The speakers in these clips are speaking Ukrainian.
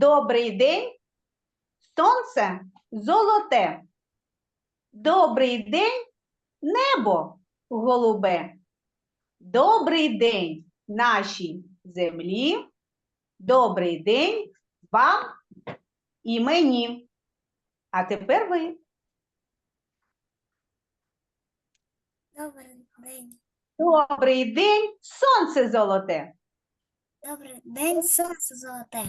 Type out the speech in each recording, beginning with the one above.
Добрий день. Сонце золоте. Добрий день, небо голубе. Добрий день нашій землі. Добрий день вам і мені. А тепер ви. Добрий день. Добрий день, сонце золоте. Добрий день, сонце золоте.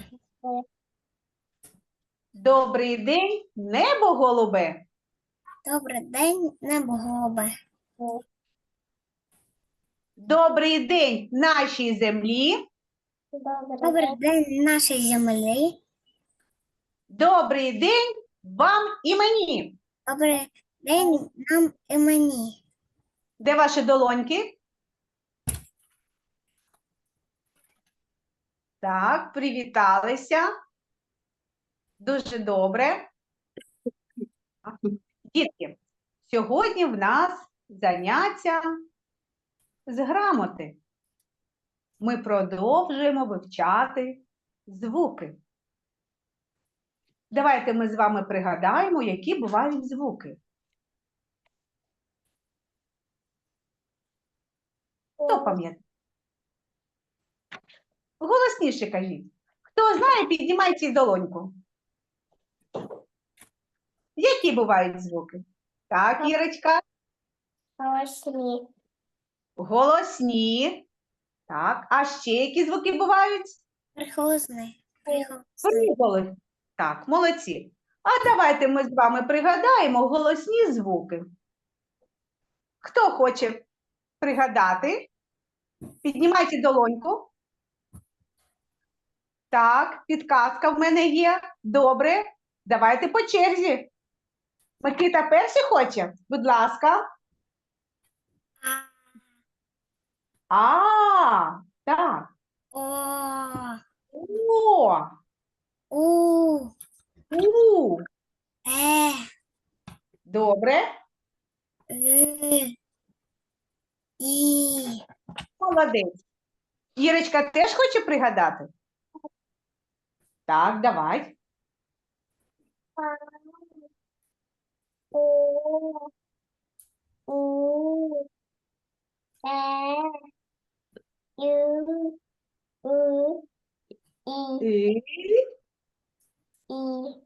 Добрий день, небо голубе. Добрий день, небо голубе. Добрий день нашій землі. Добрий день нашій землі. Добрий день вам і мені. Добрий день нам і мені. Де ваші долоньки? Так, привіталися. Дуже добре. Дітки, сьогодні в нас заняття з грамоти. Ми продовжуємо вивчати звуки. Давайте ми з вами пригадаємо, які бувають звуки. Хто пам'ятає? Голосніше кажіть. Хто знає, піднімайте долоньку. Які бувають звуки? Так, Ірочка. Голосні. Голосні. Так, а ще які звуки бувають? Приголосний. Приголосний. Приголосні. Так, молодці. А давайте ми з вами пригадаємо голосні звуки. Хто хоче пригадати? Піднімайте долоньку. Так, підказка в мене є. Добре. Давайте по черзі. Микита перший хоче? Будь ласка. А, так. О, О, У, у. Е, Добре. І, Молодець. Ірочка теж хоче пригадати? Так, давай. У, У, Е, Ю, У, І, І, І.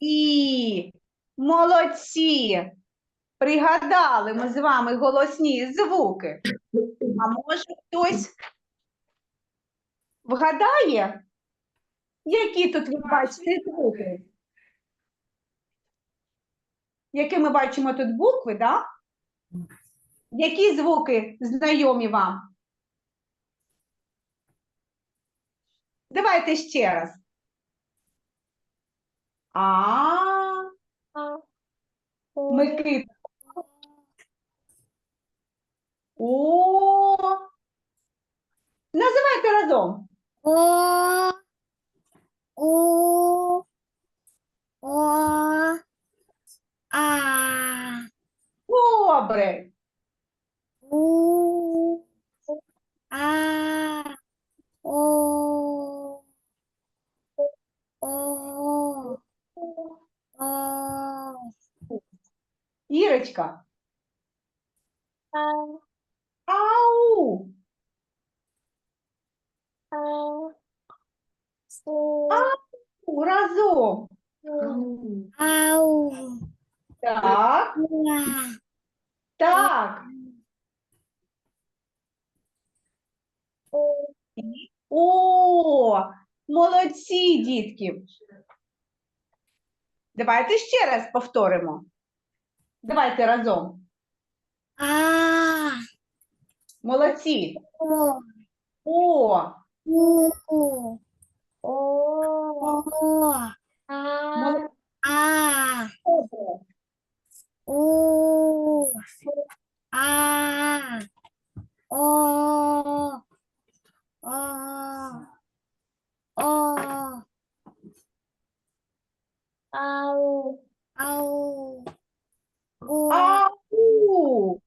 і. Молодці. Пригадали ми з вами голосні звуки. А може хтось вгадає, які тут ви бачите звуки? Які ми бачимо тут букви, так? Які звуки знайомі вам? Давайте ще раз. А, Микита. О. Називайте разом. О, У, О, А, Добре. У, А, О, О, О, Ірочка. Ау. У, Разом. Ау, Так, Уа, так. О, молодці, дітки. Давайте ще раз повторимо. Давайте разом. А, Молодці. О, О, У, О, молодці. А, У, А, О, О, О, Ау, Ау, У, Ау.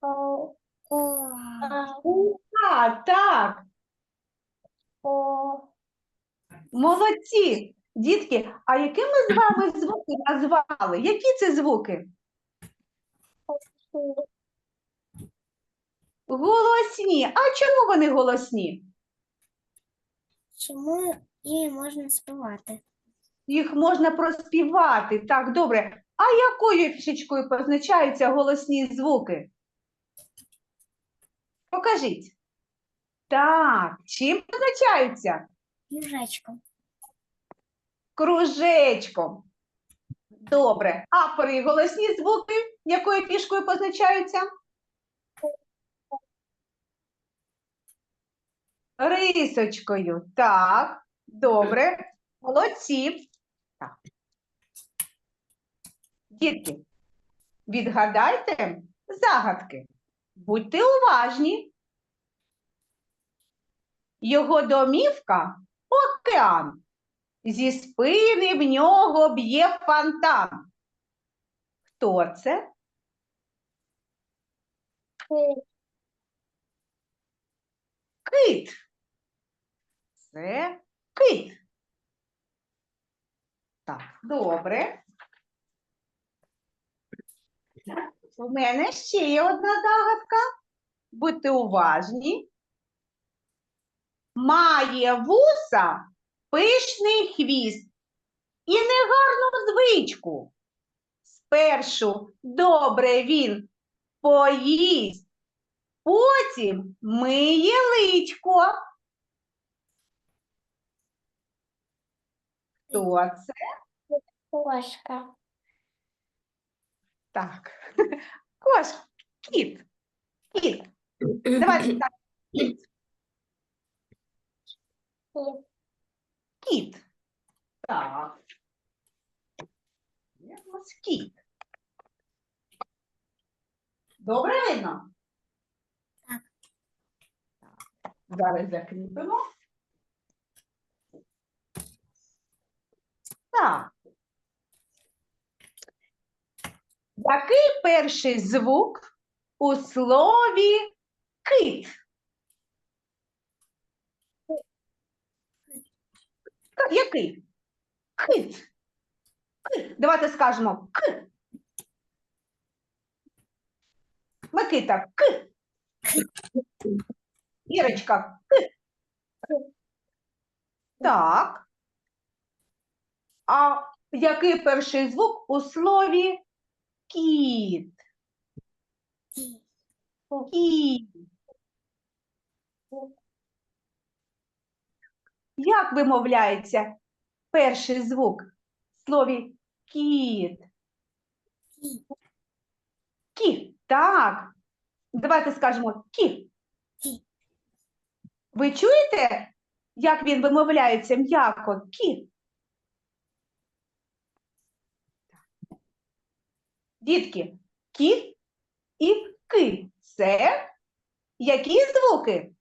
О, О, А, так. О, Молодці! Дітки, а які ми з вами звуки назвали? Які це звуки? Голосні. А чому вони голосні? Чому її можна співати? Їх можна проспівати. Так, добре. А якою фішечкою позначаються голосні звуки? Покажіть. Так, чим позначаються? Їжачком. Кружечком. Добре. А приголосні звуки якою фішкою позначаються? Рисочкою. Так, добре. Молодці. Так. Дітки, відгадайте загадки. Будьте уважні. Його домівка океан. Зі спини в нього б'є фонтан. Хто це? Кит. Це кит. Так, добре. У мене ще є одна загадка. Будьте уважні. Має вуса пишний хвіст і негарну звичку. Спершу добре він поїсть, потім миє личко. Хто це? Кошка. Так. Кош, кіт. Кіт. Давайте так. Кіт. Кіт. Так. Є у нас кіт. Добре видно? Так. Так. Зараз закріпимо. Так. Який перший звук у слові кит? Який? Кит. Кит. Давайте скажемо к. Микита, к. Ірочка, к. Так. А який перший звук у слові кіт? Кіт. Як вимовляється перший звук в слові кіт? Кі. Так. Давайте скажемо кі. Ви чуєте, як він вимовляється м'яко? Кі. Дітки, кі і ки. Це які звуки?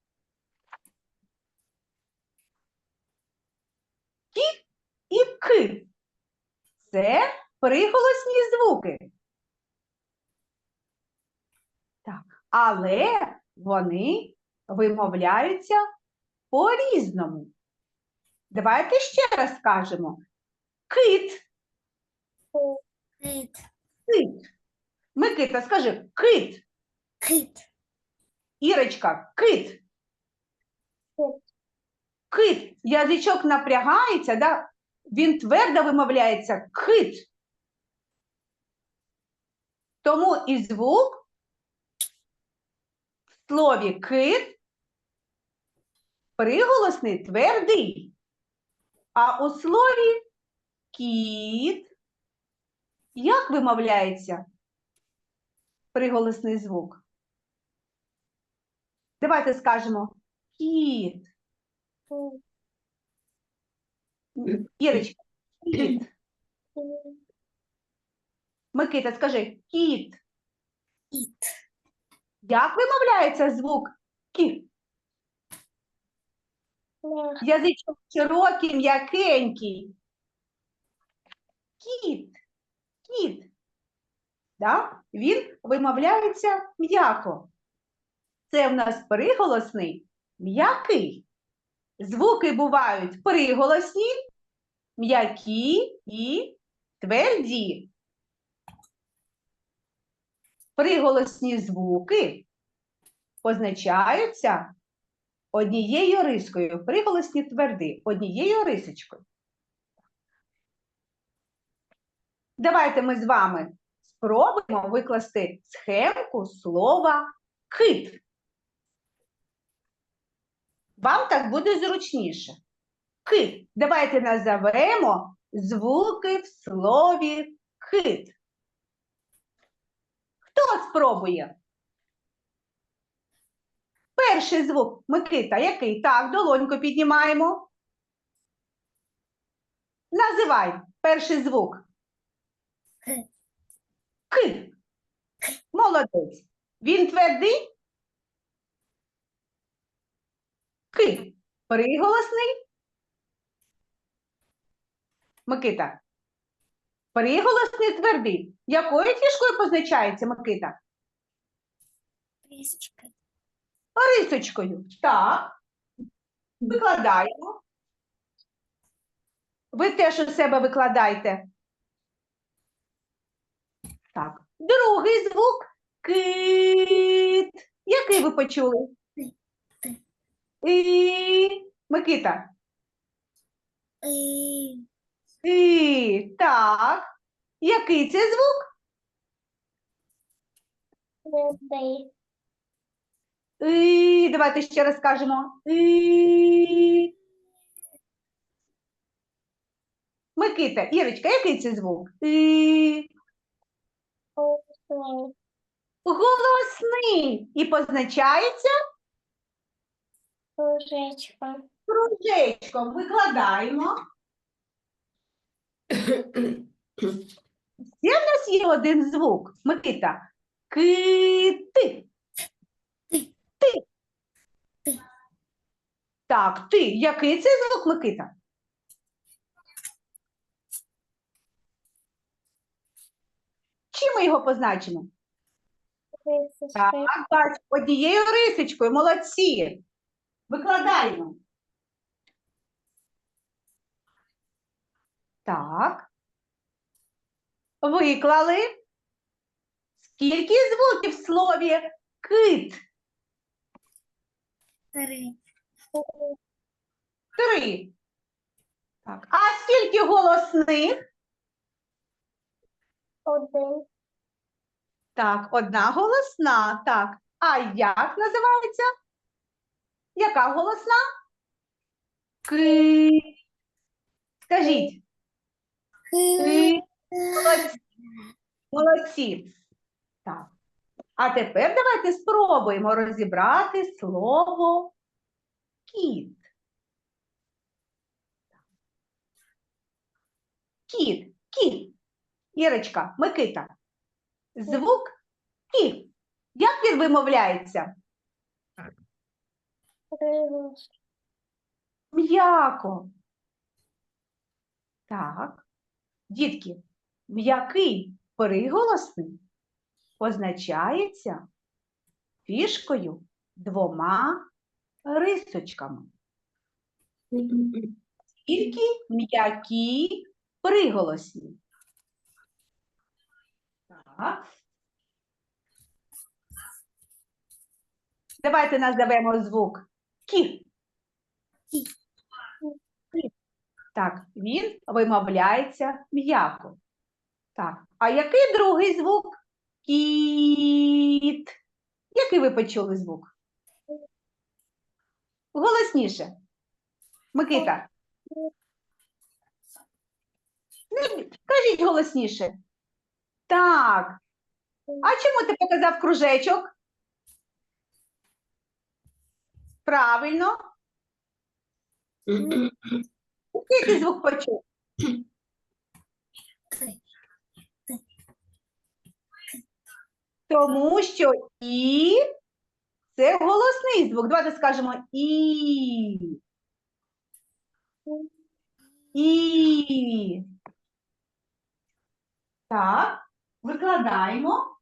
Кі і ки. Це приголосні звуки. Так, але вони вимовляються по-різному. Давайте ще раз скажемо. Кит, Кит. Кит. Микита, скажи кит. Кит. Ірочка, кит. Кит. Язичок напрягається, да? він твердо вимовляється кит. Тому і звук в слові кит приголосний твердий. А у слові кіт як вимовляється приголосний звук? Давайте скажемо кіт. Ірочка, кіт. Микита, скажи кіт. Кит. Як вимовляється звук кіт? Язичок широкий, м'якенький. Кіт. Кіт. Да? Він вимовляється м'яко. Це в нас приголосний м'який. звуки бувають приголосні, м'які і тверді. Приголосні звуки позначаються однією рискою. Приголосні тверди однією рисочкою. Давайте ми з вами спробуємо викласти схемку слова кит. Вам так буде зручніше. Кит. Давайте назовемо звуки в слові кит. Хто спробує? Перший звук Микита, який? Так, долоньку піднімаємо. Називай перший звук. К. Молодець. Він твердий? Ки. Приголосний? Микита. Приголосний твердий. Якою фішкою позначається Микита? Рисочка. Рисочкою. Так. Викладаємо. Ви теж у себе викладайте. Так. Другий звук кит. Який ви почули? І. Микита. И. І. Так. Який це звук? І. Давайте ще раз скажемо. І. Микита, Ірочка, який це звук? І. Голосний. Голосний і позначається Кружечко. кружечком. Викладаємо. Є в нас є один звук, Микита. Кити. Ти. Ти. Ти. Так, ти. Який це звук, Микита? Чим ми його позначимо? Так, Рисочка. бач, однією рисочкою, молодці. Викладаємо. Так. Виклали. Скільки звуків в слові кит? Три. Три. Так. А скільки голосних? Один. Так, одна голосна. Так. А як називається? Яка голосна? Ки. Скажіть. Ки. Молодці. Молодці. Так. А тепер давайте спробуємо розібрати слово кіт. Кіт, кіт. Ірочка, Микита. Звук кіт. Як він вимовляється? М'яко. Так. Дітки, м'який приголосний позначається фішкою двома рисочками. Тільки м'які приголосні. Так. Давайте назовемо звук кі. Так, він вимовляється м'яко. Так. А який другий звук? Кіт. Який ви почули звук? Голосніше. Микита. Кажіть голосніше. Так. А чому ти показав кружечок? Правильно. Який ти звук почув? Тому що і це голосний звук. Давайте скажемо і. І. Так, викладаємо.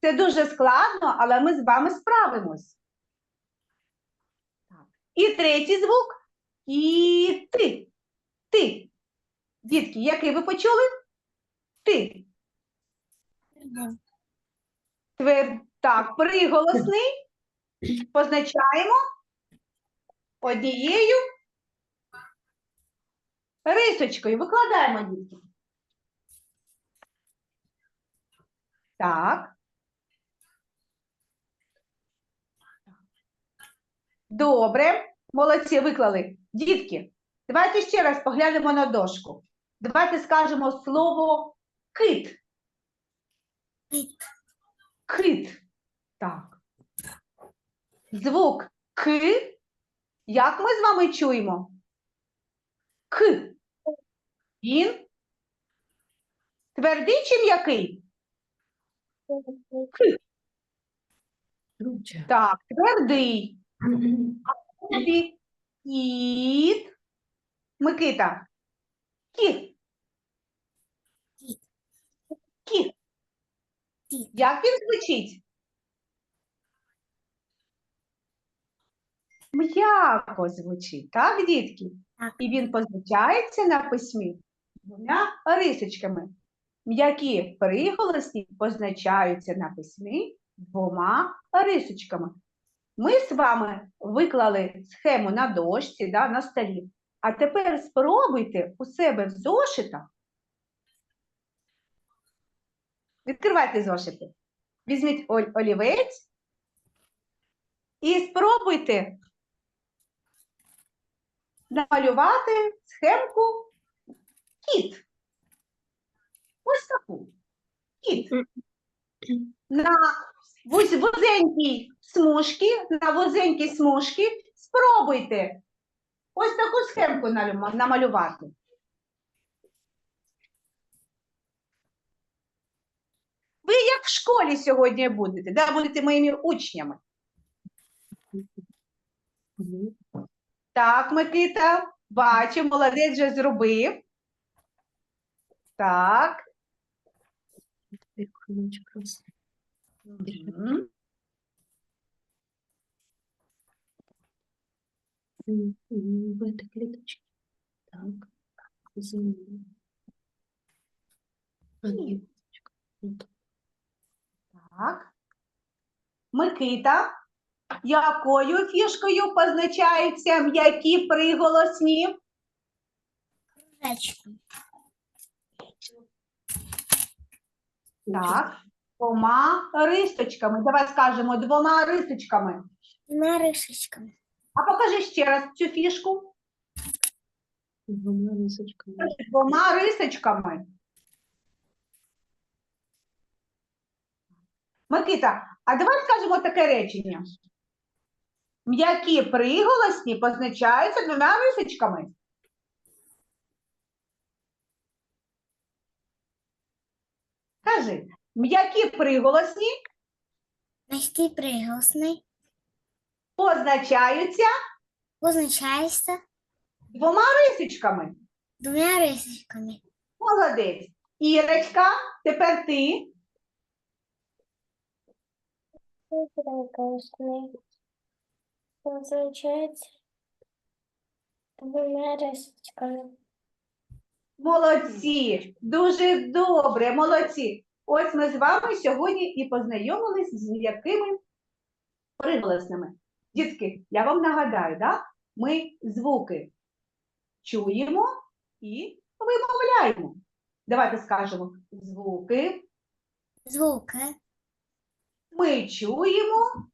Це дуже складно, але ми з вами справимось. Так. І третій звук. І ти. Ти. Дітки, який ви почули? Ти. Твер... Так, приголосний позначаємо однією рисочкою. Викладаємо, дітки. Так. Добре. Молодці, виклали. Дітки, давайте ще раз поглянемо на дошку. Давайте скажемо слово кит. Кит. Кит. Так. Звук К. Як ми з вами чуємо? К. Він твердий чи м'який? Так, твердий. Кіт. Микита. Кіт. Кіт. Кіт. Кіт. Як він звучить? М'яко звучить, так, дітки? І він позначається на письмі двома рисочками. М'які приголосні позначаються на письмі двома рисочками. Ми з вами виклали схему на дошці, да, на столі. А тепер спробуйте у себе в зошитах. Відкривайте зошити. Візьміть олівець і спробуйте намалювати схемку кіт. Ось таку. Кіт. На вузенькій смужці, на вузенькій смужці спробуйте ось таку схемку намалювати. Ви як в школі сьогодні будете, да, будете моїми учнями. Так, Микита, бачу, молодець вже зробив. Так. М, м, В этой клеточке. Так. Вот. Так. Микита, якою фішкою позначаються м'які приголосні? Кружечком. Так. Двома рисочками. Давай скажемо двома рисочками. Двома рисочками. А покажи ще раз цю фішку. Двумя рисочками. Двома рисочками. Микита, а давай скажемо таке речення. М'які приголосні позначаються двома рисочками. Кажи, м'які приголосні М'який приголосний позначаються позначається двома рисочками. двома рисочками. Молодець. Ірочка, тепер ти. Приголосний позначається двома рисочками. Молодці, дуже добре, молодці. Ось ми з вами сьогодні і познайомились з м'якими приголосними. Дітки, я вам нагадаю, да? ми звуки чуємо і вимовляємо. Давайте скажемо звуки Звуки ми чуємо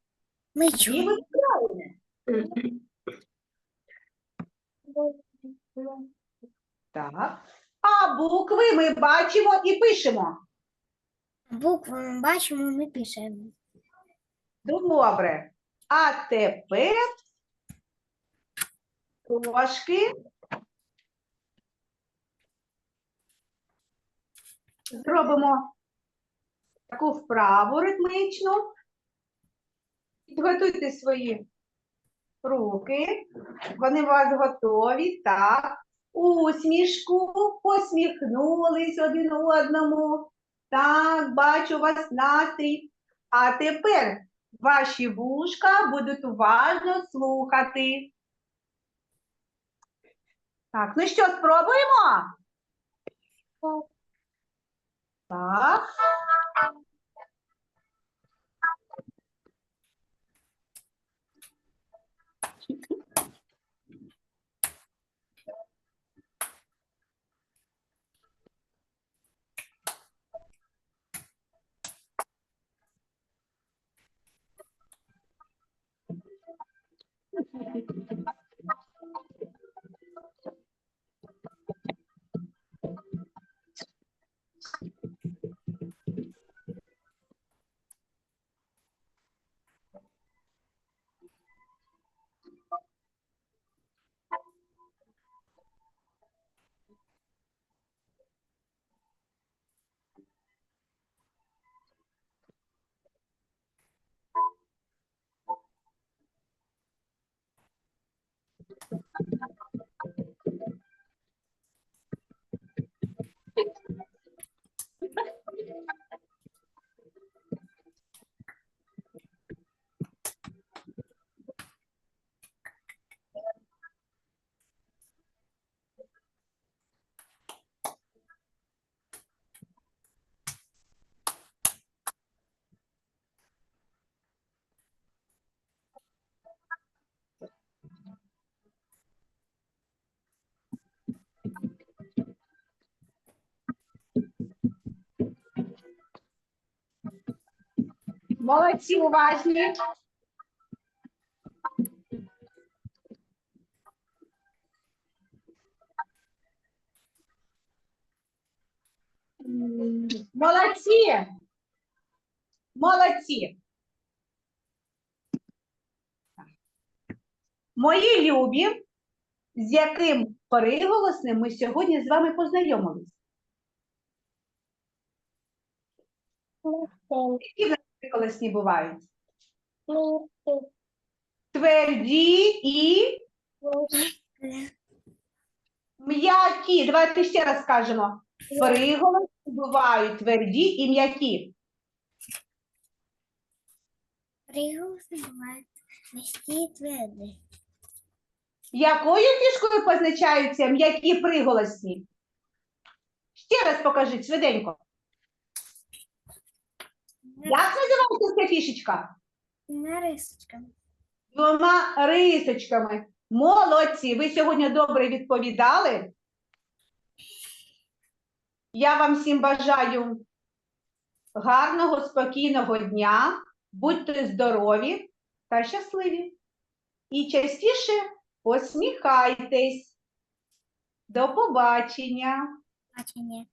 ми і чуємо. вимовляємо. Так. А букви ми бачимо і пишемо. Букви ми бачимо, ми пишемо. Добре. А тепер трошки зробимо таку вправу ритмичну. Підготуйте свої руки. Вони у вас готові. Так усмішку, посміхнулись один одному. Так, бачу вас настрій. А тепер ваші вушка будуть уважно слухати. Так, ну що, спробуємо? Так. Молодці, уважні. Молодці. Молодці. Мої любі, з яким приголосним ми сьогодні з вами познайомились. Які приголосні бувають? Тверді і м'які. Давайте ще раз скажемо. Приголосні бувають тверді і м'які. Приголосні бувають м'які і тверді. Якою фішкою позначаються м'які приголосні? Ще раз покажіть швиденько. Як називається ця фішечка? Нарисочками. Двома рисочками. Молодці! Ви сьогодні добре відповідали. Я вам всім бажаю гарного, спокійного дня. Будьте здорові та щасливі. І частіше посміхайтесь. До побачення. Бачення.